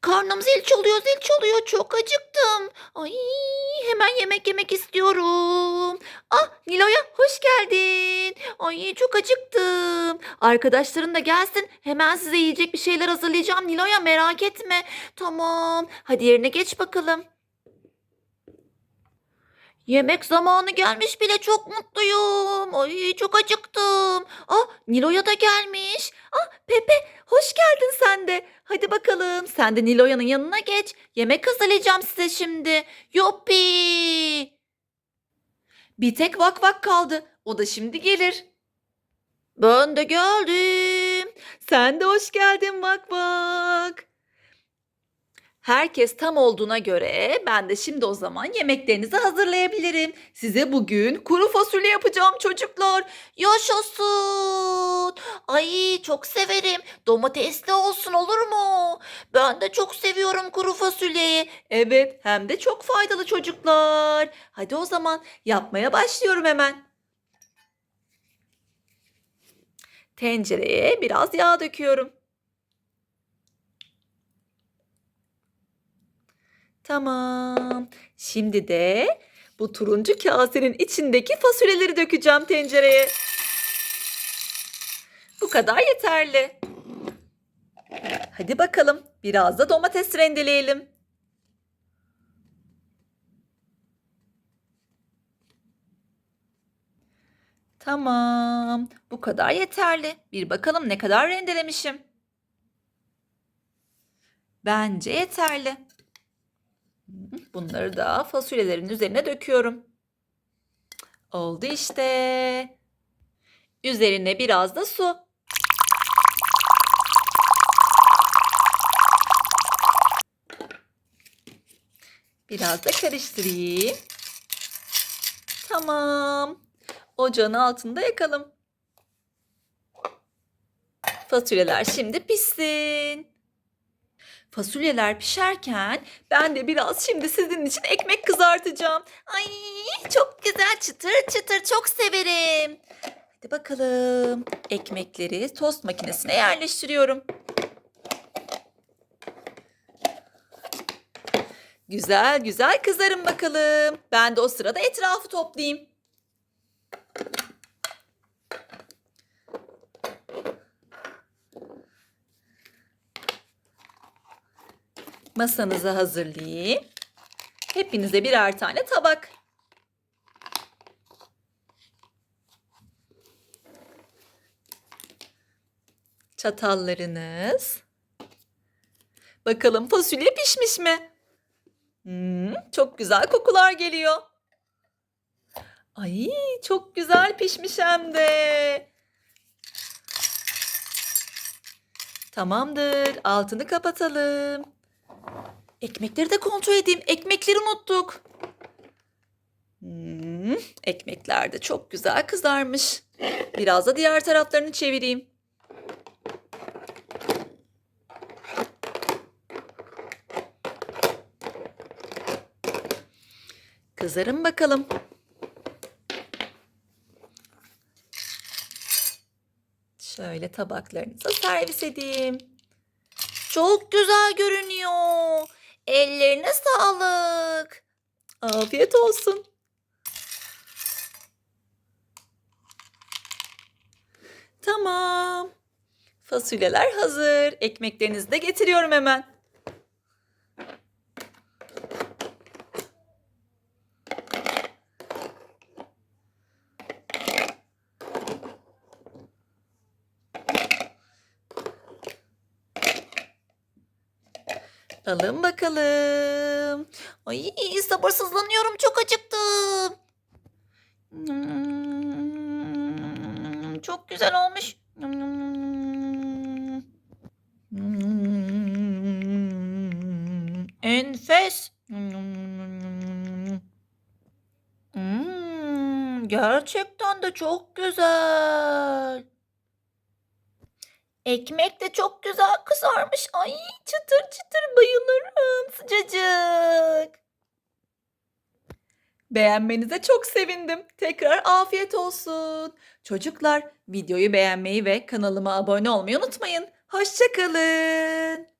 Karnım zil çalıyor, zil çalıyor. Çok acıktım. Ay, hemen yemek yemek istiyorum. Ah, Nilo'ya hoş geldin. Ay, çok acıktım. Arkadaşların da gelsin. Hemen size yiyecek bir şeyler hazırlayacağım. Nilo'ya merak etme. Tamam. Hadi yerine geç bakalım. Yemek zamanı gelmiş bile çok mutluyum. Ay çok acıktım. Ah Nilo'ya da gelmiş. Ah Pepe hoş geldin. Hadi bakalım sen de Nilo'yanın yanına geç. Yemek hazırlayacağım size şimdi. Yuppi. Bir tek vak vak kaldı. O da şimdi gelir. Ben de geldim. Sen de hoş geldin vak vak. Herkes tam olduğuna göre ben de şimdi o zaman yemeklerinizi hazırlayabilirim. Size bugün kuru fasulye yapacağım çocuklar. Yaşasın. Ay çok severim. Domatesli olsun olur mu? Ben de çok seviyorum kuru fasulyeyi. Evet hem de çok faydalı çocuklar. Hadi o zaman yapmaya başlıyorum hemen. Tencereye biraz yağ döküyorum. Tamam. Şimdi de bu turuncu kasenin içindeki fasulyeleri dökeceğim tencereye. Bu kadar yeterli. Hadi bakalım biraz da domates rendeleyelim. Tamam. Bu kadar yeterli. Bir bakalım ne kadar rendelemişim. Bence yeterli. Bunları da fasulyelerin üzerine döküyorum. Oldu işte. Üzerine biraz da su. Biraz da karıştırayım. Tamam. Ocağın altında yakalım. Fasulyeler şimdi pişsin. Fasulyeler pişerken ben de biraz şimdi sizin için ekmek kızartacağım. Ay çok güzel çıtır çıtır çok severim. Hadi bakalım. Ekmekleri tost makinesine yerleştiriyorum. Güzel güzel kızarın bakalım. Ben de o sırada etrafı toplayayım. Masanızı hazırlayayım. Hepinize birer tane tabak. Çatallarınız. Bakalım fasulye pişmiş mi? Hmm, çok güzel kokular geliyor. Ay çok güzel pişmiş hem de. Tamamdır. Altını kapatalım. Ekmekleri de kontrol edeyim. Ekmekleri unuttuk. Hmm, ekmekler de çok güzel kızarmış. Biraz da diğer taraflarını çevireyim. Kızarın bakalım. Şöyle tabaklarınıza servis edeyim. Çok güzel görünüyor. Ellerine sağlık. Afiyet olsun. Tamam. Fasulyeler hazır. Ekmeklerinizi de getiriyorum hemen. Alın bakalım. Ay sabırsızlanıyorum çok acıktım. Hmm, çok güzel olmuş. Hmm, enfes. Hmm, gerçekten de çok güzel. Ekmek de çok güzel kızarmış. Ay çıtır çıtır bayılırım sıcacık. Beğenmenize çok sevindim. Tekrar afiyet olsun. Çocuklar videoyu beğenmeyi ve kanalıma abone olmayı unutmayın. Hoşçakalın.